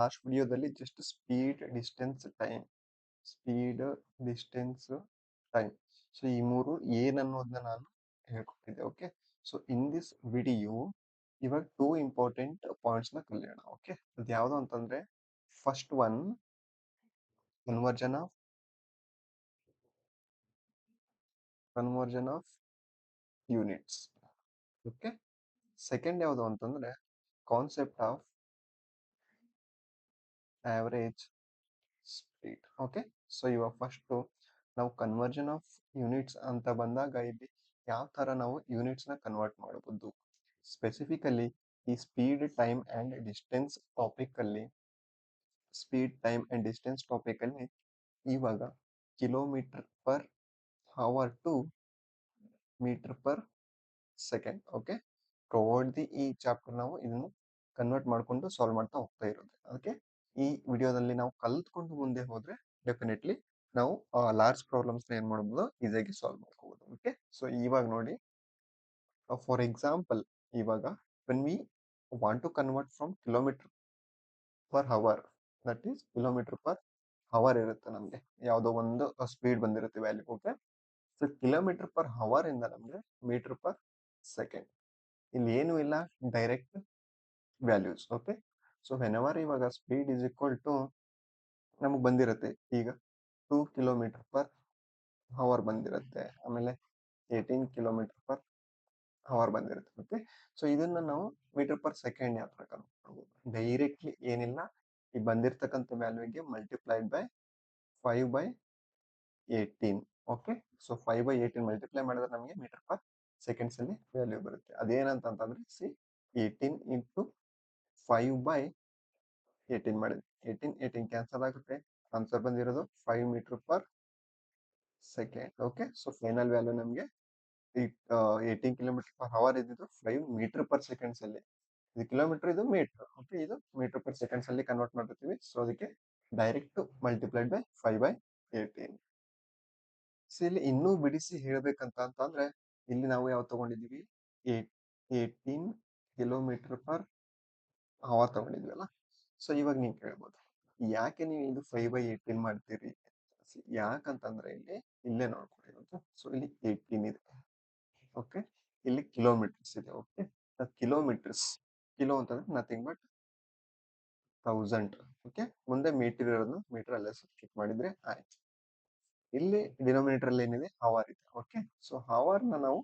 Last ವಿಡಿಯೋದಲ್ಲಿ just speed distance time speed distance time so ಈ ಮೂರು ಏನನ್ನೋದನ್ನ ನಾನು ಹೇಳ್ಕೊಟ್ಟಿದ್ದೆ okay so in this video ಇವಾಗ ಟೂ ಇಂಪಾರ್ಟೆಂಟ್ ಪಾಯಿಂಟ್ಸ್ನ ಕಲಿಯೋಣ ಓಕೆ ಅದು ಯಾವುದು ಅಂತಂದ್ರೆ first one conversion of conversion of units okay second ಯಾವುದು ಅಂತಂದ್ರೆ concept of average speed okay so ಇವಾಗ ಫಸ್ಟು ನಾವು ಕನ್ವರ್ಜನ್ ಆಫ್ ಯೂನಿಟ್ಸ್ ಅಂತ ಬಂದಾಗ ಇಲ್ಲಿ ಯಾವ ಥರ ನಾವು ಯೂನಿಟ್ಸ್ನ ಕನ್ವರ್ಟ್ ಮಾಡಬಹುದು? ಸ್ಪೆಸಿಫಿಕಲಿ ಈ ಸ್ಪೀಡ್ ಟೈಮ್ ಆ್ಯಂಡ್ ಡಿಸ್ಟೆನ್ಸ್ ಟಾಪಿಕಲ್ಲಿ ಸ್ಪೀಡ್ ಟೈಮ್ ಆ್ಯಂಡ್ ಡಿಸ್ಟೆನ್ಸ್ ಟಾಪಿಕಲ್ಲಿ ಇವಾಗ kilometre per hour to metre per second okay provide the ಈ ಚಾಪ್ಟರ್ ನಾವು ಇದನ್ನು ಕನ್ವರ್ಟ್ ಮಾಡಿಕೊಂಡು ಸಾಲ್ವ್ ಮಾಡ್ತಾ ಹೋಗ್ತಾ ಇರೋದು ಓಕೆ ಈ ವಿಡಿಯೋದಲ್ಲಿ ನಾವು ಕಲ್ತ್ಕೊಂಡು ಮುಂದೆ ಹೋದ್ರೆ ಡೆಫಿನೆಟ್ಲಿ ನಾವು ಲಾರ್ಜ್ ಪ್ರಾಬ್ಲಮ್ಸ್ ಏನ್ ಮಾಡ್ಬೋದು ಈಸಿಯಾಗಿ ಸಾಲ್ವ್ ಮಾಡ್ಕೋಬಹುದು ಓಕೆ ಸೊ ಇವಾಗ ನೋಡಿ ಫಾರ್ ಎಕ್ಸಾಂಪಲ್ ಇವಾಗ when we want to convert from kilometer per hour that is kilometer per hour ಇರುತ್ತೆ ನಮಗೆ. ಯಾವುದೋ ಒಂದು ಸ್ಪೀಡ್ ಬಂದಿರುತ್ತೆ value okay so kilometer per hour ಇಂದ ನಮಗೆ ಮೀಟರ್ ಪರ್ ಸೆಕೆಂಡ್ ಇಲ್ಲಿ ಏನು ಇಲ್ಲ direct values okay so whenever ಇವಾಗ ಸ್ಪೀಡ್ ಇಸ್ ಈಕ್ವಲ್ ಟು ನಮಗೆ ಬಂದಿರುತ್ತೆ. ಈಗ ಟೂ ಕಿಲೋಮೀಟರ್ ಪರ್ ಅವರ್ ಬಂದಿರುತ್ತೆ. ಆಮೇಲೆ ಏಯ್ಟೀನ್ ಕಿಲೋಮೀಟರ್ ಪರ್ ಅವರ್ ಬಂದಿರುತ್ತೆ. ಓಕೆ ಸೊ ಇದನ್ನ ನಾವು ಮೀಟರ್ ಪರ್ ಸೆಕೆಂಡ್ ಯಾವ ಪ್ರಕಾರ ಡೈರೆಕ್ಟ್ಲಿ ಏನಿಲ್ಲ. ಈ ಬಂದಿರತಕ್ಕಂಥ ವ್ಯಾಲ್ಯೂಗೆ multiplied by five by eighteen okay so five by eighteen multiply ಮಾಡಿದ್ರೆ ನಮಗೆ ಮೀಟರ್ ಪರ್ ಸೆಕೆಂಡ್ಸ್ ಅಲ್ಲಿ ವ್ಯಾಲ್ಯೂ ಬರುತ್ತೆ. ಅದೇನಂತಂದ್ರೆ see eighteen into five by eighteen ಮಾಡಿದ್ವಿ ಏಯ್ಟೀನ್ ಏಯ್ಟೀನ್ ಕ್ಯಾನ್ಸಲ್ ಆಗುತ್ತೆ ಆನ್ಸರ್ ಬಂದಿರೋದು five meter per second okay so final value ನಮಗೆ eighteen kilometre per hour ಇದ್ದಿದ್ದು five metre per seconds ಅಲ್ಲಿ. ಇದು ಕಿಲೋಮೀಟರ್ ಇದು ಮೀಟರ್ ಓಕೆ ಇದು ಮೀಟರ್ ಪರ್ ಸೆಕೆಂಡ್ಸ್ ಅಲ್ಲಿ ಕನ್ವರ್ಟ್ ಮಾಡಿರ್ತೀವಿ ಸೊ ಅದಕ್ಕೆ direct multiplied by five by eighteen so ಇಲ್ಲಿ ಇನ್ನೂ ಬಿಡಿಸಿ ಹೇಳ್ಬೇಕಂತ ಅಂತಂದ್ರೆ, ಇಲ್ಲಿ ನಾವು ಯಾವ ತಗೊಂಡಿದೀವಿ ಏಯ್ಟೀನ್ ಕಿಲೋಮೀಟರ್ ಪರ್ ಅವರ್ ತಗೊಂಡಿದ್ವಲ್ಲ ಸೊ, ಇವಾಗ ನೀವು ಕೇಳ್ಬೋದು. ಯಾಕೆ ನೀವು ಇದು ಫೈವ್ ಬೈ ಏಯ್ಟೀನ್ ಮಾಡ್ತೀರಿ? ಯಾಕಂತಂದ್ರೆ ಇಲ್ಲಿ ಇಲ್ಲೇ ನೋಡ್ಕೊಳ್ಳಿ ಸೊ, ಇಲ್ಲಿ ಏಯ್ಟೀನ್ ಇದೆ. ಓಕೆ? ಇಲ್ಲಿ ಕಿಲೋಮೀಟರ್ಸ್ ಇದೆ, ಓಕೆ? ಕಿಲೋಮೀಟರ್ಸ್ ಕಿಲೋ ಅಂತಂದ್ರೆ ನಥಿಂಗ್ ಬಟ್ ಥೌಸಂಡ್ ಓಕೆ? ಮುಂದೆ ಮೀಟರ್ ಇರೋದು ಮೀಟರ್ ಅಲ್ಲೇ ಸಬ್ಸ್ಟಿಟ್ ಮಾಡಿದ್ರೆ ಆಯ್ತು. ಇಲ್ಲಿ ಡಿನೋಮಿನೇಟರ್ ಅಲ್ಲಿ ಏನಿದೆ? ಹವರ್ ಇದೆ, ಓಕೆ? ಸೊ ಹವರ್ನ ನಾವು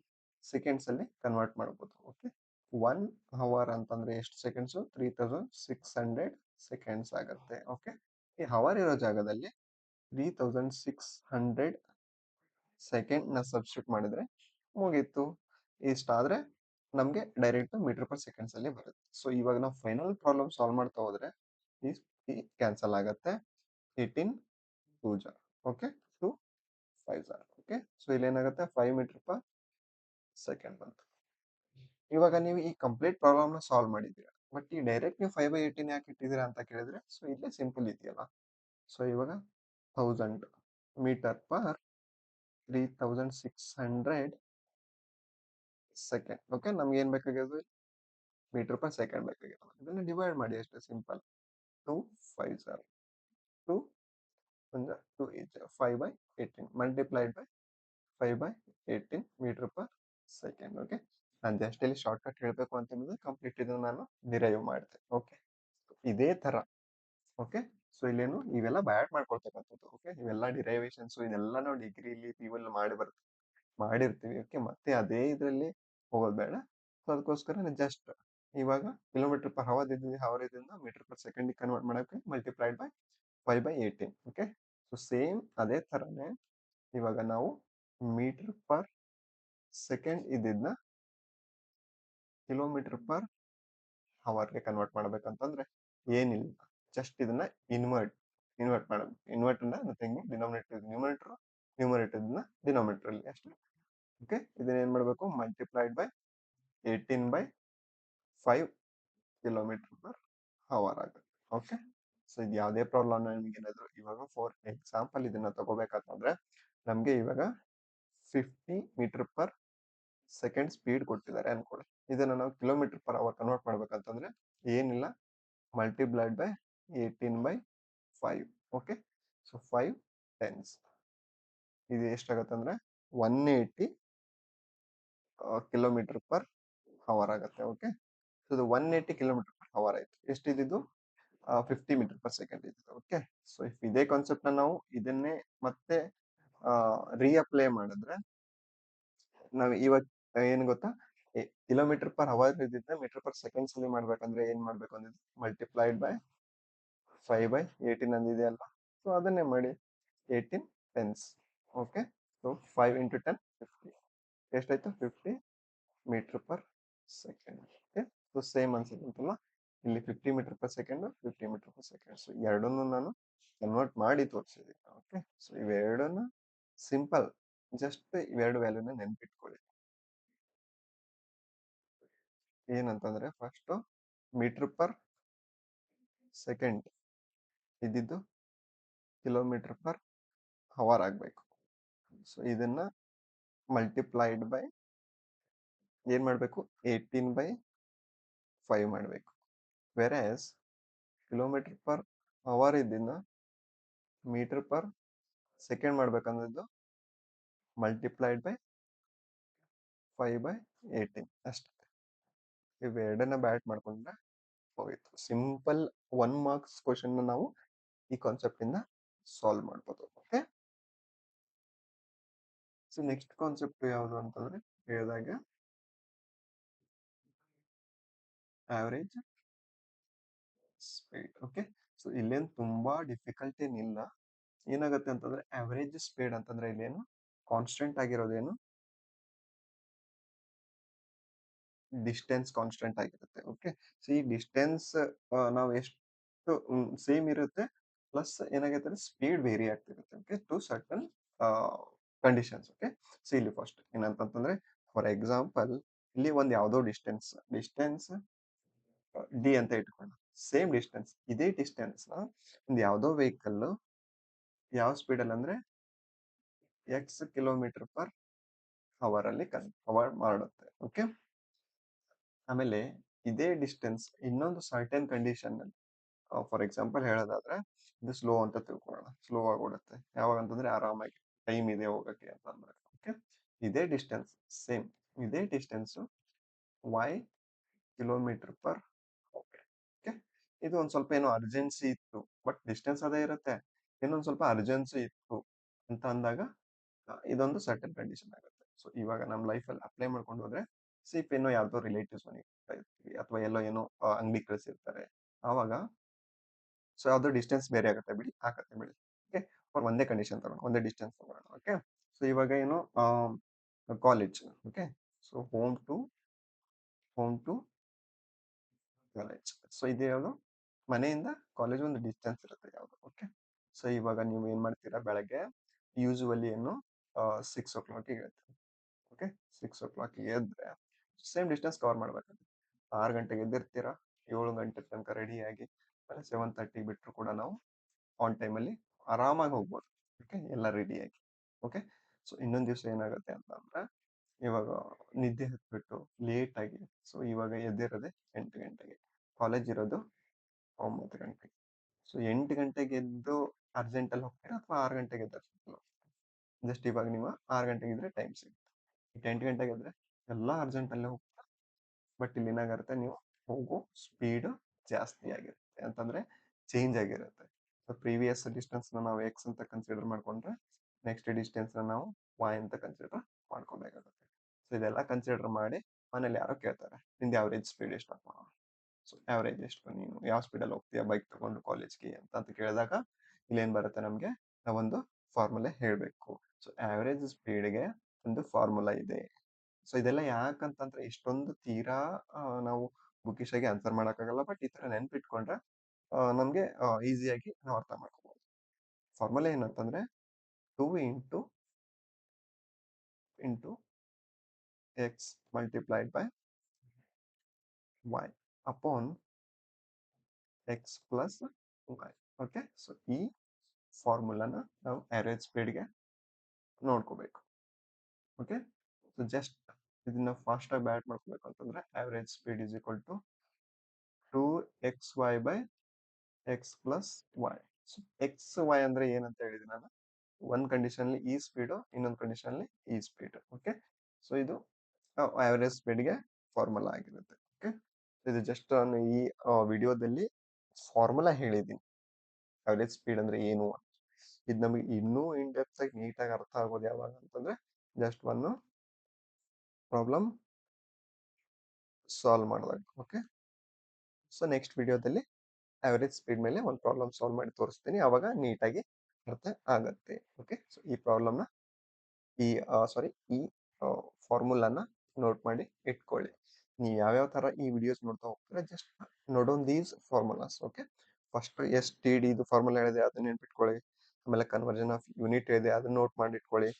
ಸೆಕೆಂಡ್ಸ್ ಅಲ್ಲಿ ಕನ್ವರ್ಟ್ ಮಾಡಬಹುದು ಓಕೆ? ಒನ್ ಹವರ್ ಅಂತಂದ್ರೆ ಎಷ್ಟು seconds three thousand six hundred seconds ಆಗುತ್ತೆ ಓಕೆ ಈ ಹವರ್ ಇರೋ ಜಾಗದಲ್ಲಿ ತ್ರೀ ತೌಸಂಡ್ ಸಿಕ್ಸ್ ಹಂಡ್ರೆಡ್ ಸೆಕೆಂಡ್ನ ಸಬ್ಸ್ಟಿಟ್ಯೂಟ್ ಮಾಡಿದ್ರೆ ಮುಗೀತು. ಇಷ್ಟಾದ್ರೆ ನಮಗೆ ಡೈರೆಕ್ಟ್ ಮೀಟರ್ ಪರ್ ಸೆಕೆಂಡ್ಸ್ ಅಲ್ಲಿ ಬರುತ್ತೆ. ಸೊ ಇವಾಗ ನಾವು ಫೈನಲ್ ಪ್ರಾಬ್ಲಮ್ ಸಾಲ್ವ್ ಮಾಡ್ತಾ ಹೋದ್ರೆ ಈ ಕ್ಯಾನ್ಸಲ್ ಆಗುತ್ತೆ. Eighteen two zero okay two five zero okay so ಇಲ್ಲಿ ಏನಾಗುತ್ತೆ ಫೈವ್ ಮೀಟರ್ ಪರ್ ಸೆಕೆಂಡ್ ಬಂತು. ಇವಾಗ ನೀವು ಈ ಕಂಪ್ಲೀಟ್ ಪ್ರಾಬ್ಲಮ್ನ ಸಾಲ್ವ್ ಮಾಡಿದ್ದೀರಾ? ಬಟ್ ಈ ಡೈರೆಕ್ಟ್ ನೀವು ಫೈವ್ ಬೈ ಏಯ್ಟೀನ್ ಯಾಕೆ ಇಟ್ಟಿದ್ದೀರಾ ಅಂತ ಕೇಳಿದ್ರೆ ಸೊ ಇಲ್ಲೇ ಸಿಂಪಲ್ ಇದೆಯಲ್ಲ. ಸೊ ಇವಾಗ thousand meter per three thousand six hundred second okay ನಮ್ಗೆ ಏನು ಬೇಕಾಗಿರೋದು? ಮೀಟರ್ ಪರ್ ಸೆಕೆಂಡ್ ಬೇಕಾಗಿರೋದು. ಇದನ್ನು ಡಿವೈಡ್ ಮಾಡಿ ಅಷ್ಟೇ simple two five zero two ಒಂದು two eight five by eighteen multiplied by five by eighteen meter per second okay ನಾನು just ಇಲ್ಲಿ ಶಾರ್ಟ್ ಕಟ್ ಹೇಳಬೇಕು ಅಂತ ಹೇಳಿದ್ರೆ ಕಂಪ್ಲೀಟ್ ಇದನ್ನು ನಾನು ಡಿರೈವ್ ಮಾಡಿದೆ ಓಕೆ ಇದೇ ತರ ಓಕೆ ಸೊ ಇಲ್ಲೇನು ಇವೆಲ್ಲ ಬ್ಯಾಡ್ ಮಾಡ್ಕೊಳ್ತಕ್ಕಂಥದ್ದು. ಓಕೆ ಇವೆಲ್ಲ ಡಿರೈವೇಶನ್ಸ್ ಇದೆಲ್ಲ ನಾವು ಡಿಗ್ರಿಲಿ ಇವೆಲ್ಲ ಮಾಡಿ ಬರ್ತೀವಿ ಮಾಡಿರ್ತೀವಿ. ಓಕೆ ಮತ್ತೆ ಅದೇ ಇದರಲ್ಲಿ ಹೋಗೋದು ಬೇಡ. ಸೊ ಅದಕ್ಕೋಸ್ಕರ ಜಸ್ಟ್ ಇವಾಗ ಕಿಲೋಮೀಟರ್ ಪರ್ ಹವರ್ ಇದ್ದಿಂದ ಹವರ್ ಇದರಿಂದ ಮೀಟರ್ ಪರ್ ಸೆಕೆಂಡ್ ಕನ್ವರ್ಟ್ ಮಾಡೋಕೆ multiplied by five by eighteen okay so same ಅದೇ ಥರನೇ ಇವಾಗ ನಾವು ಮೀಟರ್ ಪರ್ ಸೆಕೆಂಡ್ ಇದ್ದಿದ್ನ ಕಿಲೋಮೀಟರ್ ಪರ್ ಅವರ್ಗೆ ಕನ್ವರ್ಟ್ ಮಾಡ್ಬೇಕಂತಂದ್ರೆ ಏನಿಲ್ಲ. ಜಸ್ಟ್ ಇದನ್ನ ಇನ್ವರ್ಟ್ ಇನ್ವರ್ಟ್ ಮಾಡಬೇಕು invert nothing denominator numerator numerator denominator ಅಲ್ಲಿ ಅಷ್ಟೇ. ಓಕೆ ಇದನ್ನ ಏನ್ ಮಾಡಬೇಕು? Multiplied by eighteen by five kilometer per hour ಆಗುತ್ತೆ. ಓಕೆ ಸೊ ಇದು ಯಾವುದೇ ಪ್ರಾಬ್ಲಮ್ ನಿಮಗೆ ಏನಾದ್ರು ಇವಾಗ ಫಾರ್ ಎಕ್ಸಾಂಪಲ್ ಇದನ್ನ ತಗೋಬೇಕಂತಂದ್ರೆ ನಮ್ಗೆ ಇವಾಗ fifty metre per second speed ಕೊಟ್ಟಿದ್ದಾರೆ ಅನ್ಕೊಳ್ಳಿ. ಇದನ್ನ ನಾವು ಕಿಲೋಮೀಟರ್ ಪರ್ ಅವರ್ ಕನ್ವರ್ಟ್ ಮಾಡ್ಬೇಕಂತಂದ್ರೆ ಏನಿಲ್ಲ multiplied by eighteen by five okay so five tens ಇದು ಎಷ್ಟಾಗತ್ತೆ ಅಂದರೆ one eighty kilometer per hour ಆಗುತ್ತೆ ಓಕೆ ಸೊ ಇದು one eighty kilometer per hour ಆಯ್ತು. ಎಷ್ಟಿದ್ದು ಫಿಫ್ಟಿ ಮೀಟರ್ ಪರ್ ಸೆಕೆಂಡ್ ಇದ್ದು ಓಕೆ ಸೊ ಇಫ್ ಇದೇ ಕಾನ್ಸೆಪ್ಟ್ ನಾವು ಇದನ್ನೇ ಮತ್ತೆ ರೀಅಪ್ಲೈ ಮಾಡಿದ್ರೆ ನಾವು ಇವಾಗ, ಏನು ಗೊತ್ತಾ? ಕಿಲೋಮೀಟರ್ ಪರ್ ಅವರ್ ಇದ್ದಿದ್ದ ಮೀಟರ್ ಪರ್ ಸೆಕೆಂಡ್ಸ್ ಅಲ್ಲಿ ಮಾಡ್ಬೇಕಂದ್ರೆ ಏನ್ ಮಾಡ್ಬೇಕು ಅಂದಿದ್ದು multiplied by five by eighteen ಅಂದಿದೆಯಲ್ಲ so ಅದನ್ನೇ ಮಾಡಿ. Eighteen tens. Okay so five into ten fifty ಎಷ್ಟಾಯ್ತು? Fifty meter per second. Okay so same ಅನ್ಸುತ್ತಲ್ಲ ಇಲ್ಲಿ fifty meter per second fifty meter per second. So ಎರಡನ್ನೂ ನಾನು ಕನ್ವರ್ಟ್ ಮಾಡಿ ತೋರಿಸಿದ್ದೀನಿ. Okay so ಇವೆರಡನ್ನ simple just ಇವೆರಡು ವ್ಯಾಲ್ಯೂನ ನೆನ್ಪಿಟ್ಕೊಳ್ಳಿ. ಏನಂತಂದ್ರೆ ಫಸ್ಟು ಮೀಟರ್ ಪರ್ ಸೆಕೆಂಡ್ ಇದ್ದಿದ್ದು ಕಿಲೋಮೀಟರ್ ಪರ್ ಅವರ್ ಆಗಬೇಕು. ಸೊ ಇದನ್ನು ಮಲ್ಟಿಪ್ಲೈಡ್ ಬೈ ಏನು ಮಾಡಬೇಕು? ಏಯ್ಟೀನ್ ಬೈ ಫೈವ್ ಮಾಡಬೇಕು. ವೆರಸ್ ಕಿಲೋಮೀಟರ್ ಪರ್ ಅವರ್ ಇದ್ದಿನ metre per second ಮಾಡ್ಬೇಕಂದಿದ್ದು multiplied by five by eighteen ಅಷ್ಟೇ. ಇವೆರಡನ್ನ ಬ್ಯಾಟ್ ಮಾಡ್ಕೊಂಡ್ರೆ ಹೋಗಿತ್ತು ಸಿಂಪಲ್ ಒನ್ ಮಾರ್ಕ್ಸ್ ಕ್ವಶನ್ ನಾವು ಈ ಕಾನ್ಸೆಪ್ಟ್ ಇಂದ ಸಾಲ್ವ್ ಮಾಡ್ಬೋದು. ಓಕೆ ಸೊ ನೆಕ್ಸ್ಟ್ ಕಾನ್ಸೆಪ್ಟ್ ಯಾವುದು ಅಂತಂದ್ರೆ ಹೇಳಿದಾಗ ಆವರೇಜ್ ಸ್ಪೀಡ್ ಓಕೆ ಸೊ ಇಲ್ಲೇನು ತುಂಬಾ ಡಿಫಿಕಲ್ಟ್ ಏನಿಲ್ಲ. ಏನಾಗುತ್ತೆ ಅಂತಂದ್ರೆ ಆವರೇಜ್ ಸ್ಪೀಡ್ ಅಂತಂದ್ರೆ ಇಲ್ಲೇನು ಕಾನ್ಸ್ಟೆಂಟ್ ಆಗಿರೋದೇನು ಡಿಸ್ಟೆನ್ಸ್ ಕಾನ್ಸ್ಟೆಂಟ್ ಆಗಿರುತ್ತೆ. ಓಕೆ ಸೊ ಈ ಡಿಸ್ಟೆನ್ಸ್ ನಾವು ಎಷ್ಟು ಸೇಮ್ ಇರುತ್ತೆ. ಪ್ಲಸ್ ಏನಾಗೈತೆ ಸ್ಪೀಡ್ ವೇರಿ ಆಗ್ತಿರುತ್ತೆ. Okay to certain conditions okay so ಇಲ್ಲಿ ಫಸ್ಟ್ ಏನಂತಂದ್ರೆ ಫಾರ್ ಎಕ್ಸಾಂಪಲ್ ಇಲ್ಲಿ ಒಂದು ಯಾವುದೋ ಡಿಸ್ಟೆನ್ಸ್ ಡಿಸ್ಟೆನ್ಸ್ ಡಿ ಅಂತ ಇಟ್ಕೊಳ್ಳೋಣ. ಸೇಮ್ ಡಿಸ್ಟೆನ್ಸ್ ಇದೇ ಡಿಸ್ಟೆನ್ಸ್ ಒಂದು ಯಾವುದೋ ವೆಹಿಕಲ್ ಯಾವ ಸ್ಪೀಡಲ್ಲಿ ಅಂದ್ರೆ ಎಕ್ಸ್ ಕಿಲೋಮೀಟರ್ ಪರ್ ಅವರ್ ಅಲ್ಲಿ ಕವರ್ ಮಾಡುತ್ತೆ. ಓಕೆ ಆಮೇಲೆ ಇದೇ ಡಿಸ್ಟೆನ್ಸ್ ಇನ್ನೊಂದು ಸರ್ಟೆನ್ ಕಂಡೀಷನ್ ಫಾರ್ ಎಕ್ಸಾಂಪಲ್ ಹೇಳೋದಾದ್ರೆ, ಇದು ಸ್ಲೋ ಅಂತ ತಿಳ್ಕೊಳ್ಳೋಣ. ಸ್ಲೋ ಆಗಿ ಓಡುತ್ತೆ ಯಾವಾಗ ಅಂತಂದ್ರೆ ಆರಾಮಾಗಿ ಟೈಮ್ ಇದೆ ಹೋಗಕ್ಕೆ ಅಂತ ಅಂದ್ರೆ ಓಕೆ ಇದೇ ಡಿಸ್ಟೆನ್ಸ್ ಸೇಮ್ ಇದೇ distance y kilometer per okay ಇದು ಒಂದ್ ಸ್ವಲ್ಪ ಏನೋ ಅರ್ಜೆನ್ಸಿ ಇತ್ತು ಬಟ್ ಡಿಸ್ಟೆನ್ಸ್ ಅದೇ ಇರುತ್ತೆ. ಇನ್ನೊಂದು ಸ್ವಲ್ಪ ಅರ್ಜೆನ್ಸಿ ಇತ್ತು ಅಂತ ಅಂದಾಗ ಇದೊಂದು ಸರ್ಟನ್ ಕಂಡೀಷನ್ ಆಗುತ್ತೆ. ಸೊ ಇವಾಗ ನಮ್ಮ ಲೈಫಲ್ಲಿ ಅಪ್ಲೈ ಮಾಡ್ಕೊಂಡು ಹೋದ್ರೆ ಸಿಪ್ ಏನೋ ಯಾವ್ದೋ ರಿಲೇಟಿವ್ಸ್ ಮನೆಗೆ ಅಥವಾ ಎಲ್ಲೋ ಏನೋ ಅಂಗಡಿ ಕಳಿಸಿರ್ತಾರೆ. ಆವಾಗ ಸೊ ಯಾವ್ದೋ ಡಿಸ್ಟೆನ್ಸ್ ಬೇರೆ ಆಗುತ್ತೆ ಬಿಡಿ, ಆಗತ್ತೆ ಬಿಡಿ. ಓಕೆ ಒಂದೇ ಕಂಡೀಷನ್ ತಗೋಣ ಒಂದೇ ಡಿಸ್ಟೆನ್ಸ್ ತಗೋಣ ಓಕೆ ಸೊ ಇವಾಗ ಏನು college okay so home to home to college so ಇದು ಯಾವುದು? ಮನೆಯಿಂದ ಕಾಲೇಜ್ ಒಂದು ಡಿಸ್ಟೆನ್ಸ್ ಇರುತ್ತೆ ಯಾವುದು ಓಕೆ ಸೊ ಇವಾಗ ನೀವು ಏನು ಮಾಡ್ತೀರಾ ಬೆಳಗ್ಗೆ? ಯೂಶುವಲಿ ಏನು ಸಿಕ್ಸ್ ಓ ಕ್ಲಾಕಿಗೆ ಹೇಳ್ತೀವಿ ಓಕೆ ಸಿಕ್ಸ್ ಓ ಕ್ಲಾಕಿಗೆ ಎದ್ರೆ ಸೇಮ್ ಡಿಸ್ಟೆನ್ಸ್ ಕವರ್ ಮಾಡ್ಬೇಕು. ಆರು ಗಂಟೆಗೆ ಎದ್ದಿರ್ತೀರ, ಏಳು ಗಂಟೆ ತನಕ ರೆಡಿಯಾಗಿ ಆಮೇಲೆ ಸೆವೆನ್ ತರ್ಟಿ ಬಿಟ್ಟರು ಕೂಡ ನಾವು ಆನ್ ಟೈಮಲ್ಲಿ ಆರಾಮಾಗಿ ಹೋಗ್ಬೋದು. ಓಕೆ ಎಲ್ಲ ರೆಡಿಯಾಗಿ ಓಕೆ ಸೊ ಇನ್ನೊಂದು ದಿವಸ ಏನಾಗುತ್ತೆ ಅಂತಂದ್ರೆ, ಇವಾಗ ನಿದ್ದೆ ಹತ್ಬಿಟ್ಟು ಲೇಟ್ ಆಗಿ ಸೊ ಇವಾಗ ಎದ್ದಿರೋದೆ ಎಂಟು ಗಂಟೆಗೆ. ಕಾಲೇಜ್ ಇರೋದು ಒಂಬತ್ತು ಗಂಟೆಗೆ. ಸೊ ಎಂಟು ಗಂಟೆಗೆ ಎದ್ದು ಅರ್ಜೆಂಟಲ್ಲಿ ಹೋಗ್ತೀರಾ ಅಥವಾ ಆರು ಗಂಟೆಗೆ ಎದ್ದು ಜಸ್ಟ್ ಇವಾಗ ನೀವು ಆರು ಗಂಟೆಗೆ ಇದ್ರೆ ಟೈಮ್ ಸಿಗುತ್ತೆ. ಎಂಟು ಗಂಟೆಗೆ ಇದ್ರೆ ಎಲ್ಲ ಅರ್ಜೆಂಟಲ್ಲೇ ಹೋಗ್ತಾ ಬಟ್ ಇಲ್ಲಿ ಏನಾಗಿರುತ್ತೆ ನೀವು ಹೋಗೋ ಸ್ಪೀಡ್ ಜಾಸ್ತಿ ಆಗಿರುತ್ತೆ. ಅಂತಂದ್ರೆ ಚೇಂಜ್ ಆಗಿರುತ್ತೆ. ಸೊ ಪ್ರೀವಿಯಸ್ ಡಿಸ್ಟೆನ್ಸ್ ನಾವು ಎಕ್ಸ್ ಅಂತ ಕನ್ಸಿಡರ್ ಮಾಡ್ಕೊಂಡ್ರೆ ನೆಕ್ಸ್ಟ್ ಡಿಸ್ಟೆನ್ಸ್ ನಾವು ವೈ ಅಂತ ಕನ್ಸಿಡರ್ ಮಾಡ್ಕೋಬೇಕಾಗುತ್ತೆ. ಸೊ ಇದೆಲ್ಲ ಕನ್ಸಿಡರ್ ಮಾಡಿ ಮನೇಲಿ ಯಾರೋ ಕೇಳ್ತಾರೆ, ನಿಂದು ಆವ್ರೇಜ್ ಸ್ಪೀಡ್ ಎಷ್ಟಪ್ಪ ಸೊ ಆವ್ರೇಜ್ ಎಷ್ಟು ನೀನು ಯಾವ ಸ್ಪೀಡಲ್ಲಿ ಹೋಗ್ತೀಯ ಬೈಕ್ ತಗೊಂಡು ಕಾಲೇಜ್ಗೆ ಅಂತ ಅಂತ ಕೇಳಿದಾಗ ಇಲ್ಲೇನ್ ಬರುತ್ತೆ ನಮಗೆ? ನಾವೊಂದು ಫಾರ್ಮುಲೆ ಹೇಳಬೇಕು. ಸೊ ಆವ್ರೇಜ್ ಸ್ಪೀಡ್ಗೆ ಒಂದು ಫಾರ್ಮುಲಾ ಇದೆ. ಸೊ, ಇದೆಲ್ಲ ಯಾಕಂತಂದ್ರೆ ಇಷ್ಟೊಂದು ತೀರಾ ನಾವು ಬುಕಿಶ್ ಆಗಿ ಆನ್ಸರ್ ಮಾಡೋಕ್ಕಾಗಲ್ಲ, ಬಟ್ ಈ ತರ ನೆನ್ಪಿಟ್ಕೊಂಡ್ರೆ ನಮಗೆ ಈಸಿಯಾಗಿ ನಾವು ಅರ್ಥ ಮಾಡ್ಕೋಬಹುದು ಫಾರ್ಮುಲಾ ಏನಂತಂದ್ರೆ, two into into x multiplied by y upon x plus y. Okay, so, ಈ ಫಾರ್ಮುಲಾನ ನಾವು ಆವರೇಜ್ ಸ್ಪೀಡ್ಗೆ ನೋಡ್ಕೋಬೇಕು. ಓಕೆ, ಸೊ, ಜಸ್ಟ್ ಇದನ್ನ ಫಾಸ್ಟ್ ಆಗಿ ಬ್ಯಾಟ್ ಮಾಡ್ಕೋಬೇಕು ಅಂತಂದ್ರೆ average speed is equal to two x y by x plus y x y ಅಂದ್ರೆ ಏನಂತ ಹೇಳಿದೆ ನಾನು? ಒಂದ್ ಕಂಡೀಷನ್ ಅಲ್ಲಿ ಈ ಸ್ಪೀಡು ಇನ್ನೊಂದು ಕಂಡೀಷನ್ ಅಲ್ಲಿ ಈ ಸ್ಪೀಡ್ ಓಕೆ ಸೊ ಇದು ಆವರೇಜ್ ಸ್ಪೀಡ್ಗೆ ಫಾರ್ಮುಲಾ ಆಗಿರುತ್ತೆ ಓಕೆ ಇದು ಜಸ್ಟ್ ನಾನು ಈ ವಿಡಿಯೋದಲ್ಲಿ ಫಾರ್ಮುಲಾ ಹೇಳಿದ್ದೀನಿ. ಆವರೇಜ್ ಸ್ಪೀಡ್ ಅಂದ್ರೆ ಏನು ಇದು ನಮಗೆ ಇನ್ನೂ ಇನ್ ಡೆಪ್ತ್ ಆಗಿ ನೀಟಾಗಿ ಅರ್ಥ ಆಗೋದು ಯಾವಾಗ ಅಂತಂದ್ರೆ ಜಸ್ಟ್ ಒಂದು ಪ್ರಾಬ್ಲಮ್ ಸಾಲ್ವ್ ಮಾಡಿದಾಗ ಓಕೆ ಸೊ ನೆಕ್ಸ್ಟ್ ವಿಡಿಯೋದಲ್ಲಿ ಆವರೇಜ್ ಸ್ಪೀಡ್ ಮೇಲೆ ಒಂದು ಪ್ರಾಬ್ಲಮ್ ಸಾಲ್ವ್ ಮಾಡಿ ತೋರಿಸ್ತೀನಿ. ಅವಾಗ ನೀಟಾಗಿ ಅರ್ಥ ಆಗುತ್ತೆ ಓಕೆ ಸೊ ಈ ಪ್ರಾಬ್ಲಮ್ನ ಈ ಸಾರಿ ಈ ಫಾರ್ಮುಲಾನ ನೋಟ್ ಮಾಡಿ ಇಟ್ಕೊಳ್ಳಿ. ನೀವು ಯಾವ್ಯಾವ ಥರ ಈ ವಿಡಿಯೋಸ್ ನೋಡ್ತಾ ಹೋಗ್ತೀರ just ನೋಡೋನ್ these formulas okay first S T D ಇದು ಫಾರ್ಮುಲಾ ಹೇಳಿದೆ, ಅದನ್ನ ನೆನ್ಪಿಟ್ಕೊಳ್ಳಿ. ಆಮೇಲೆ ಕನ್ವರ್ಜನ್ ಆಫ್ ಯೂನಿಟ್ ಇದೆ ಅದನ್ನ ನೋಟ್ ಮಾಡಿ ಇಟ್ಕೊಳ್ಳಿ.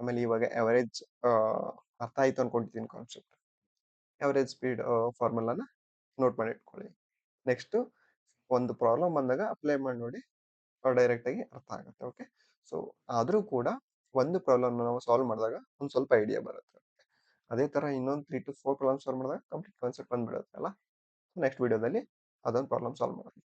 ಆಮೇಲೆ ಇವಾಗ ಎವರೇಜ್ ಅರ್ಥ ಆಯ್ತು ಅನ್ಕೊಂಡಿದ್ದೀನಿ ಕಾನ್ಸೆಪ್ಟ್ ಎವರೇಜ್ ಸ್ಪೀಡ್ ಫಾರ್ಮುಲಾನ ನೋಟ್ ಮಾಡಿ ಇಟ್ಕೊಳ್ಳಿ. ನೆಕ್ಸ್ಟ್ ಒಂದು ಪ್ರಾಬ್ಲಮ್ ಬಂದಾಗ ಅಪ್ಲೈ ಮಾಡಿ ನೋಡಿ ಡೈರೆಕ್ಟ್ ಆಗಿ ಅರ್ಥ ಆಗುತ್ತೆ ಓಕೆ ಸೊ ಆದರೂ ಕೂಡ ಒಂದು ಪ್ರಾಬ್ಲಮ್ ನಾವು ಸಾಲ್ವ್ ಮಾಡಿದಾಗ ಒಂದು ಸ್ವಲ್ಪ ಐಡಿಯಾ ಬರುತ್ತೆ ಅದೇ ಥರ ಇನ್ನೊಂದು three to four problem solve ಮಾಡಿದಾಗ ಕಂಪ್ಲೀಟ್ ಕಾನ್ಸೆಪ್ಟ್ ಬಂದ್ಬಿಡುತ್ತೆ, ಅಲ್ಲ? ನೆಕ್ಸ್ಟ್ ವಿಡಿಯೋದಲ್ಲಿ ಅದೊಂದು ಪ್ರಾಬ್ಲಮ್ ಸಾಲ್ವ್ ಮಾಡೋಣ.